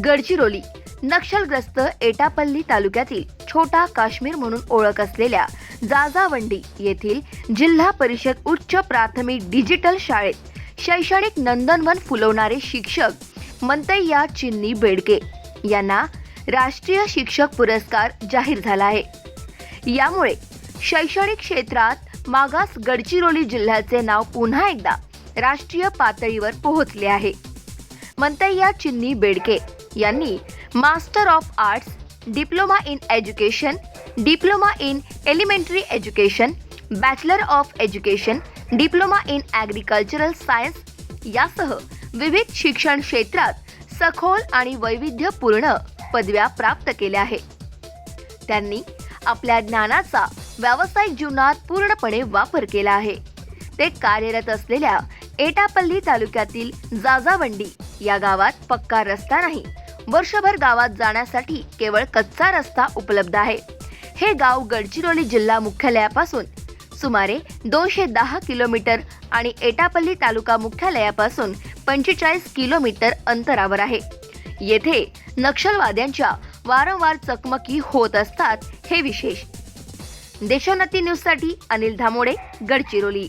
गडचिरोली नक्षलग्रस्त एटापल्ली तालुक्यातील छोटा काश्मीर म्हणून ओळख असलेल्या जाजावंडी येथील जिल्हा परिषद उच्च प्राथमिक डिजिटल शाळेत शैक्षणिक नंदनवन फुलवणारे शिक्षक मंतय्या चिन्नी बेडके यांना राष्ट्रीय शिक्षक पुरस्कार जाहीर झाला आहे. यामुळे शैक्षणिक क्षेत्रात मागास गडचिरोली जिल्ह्याचे नाव पुन्हा एकदा राष्ट्रीय पातळीवर पोहोचले आहे. मंतय्या चिन्नी बेडके यांनी master of arts diploma in education diploma in elementary education bachelor of education diploma in agricultural science यासह विविध शिक्षण क्षेत्रात सखोल आणि वैविध्यपूर्ण पदव्या प्राप्त केल्या आहेत. त्यांनी आपल्या ज्ञानाचा व्यावसायिक जीवनात पूर्णपणे वापर केला आहे. ते कार्यरत असलेल्या एटापल्ली तालुक्यातील जाजावंडी या गावात पक्का रस्ता नाही वर्षभर गावात जाण्यासाठी केवळ कच्चा रस्ता उपलब्ध आहे. हे गाव गडचिरोली जिल्हा मुख्यालयापासून सुमारे दोनशे दहा किलोमीटर आणि एटापल्ली तालुका मुख्यालयापासून पंचेचाळीस किलोमीटर अंतरावर आहे. येथे नक्षलवाद्यांच्या वारंवार चकमकी होत असतात हे विशेष. देशोन्नती न्यूजसाठी अनिल धामोडे गडचिरोली.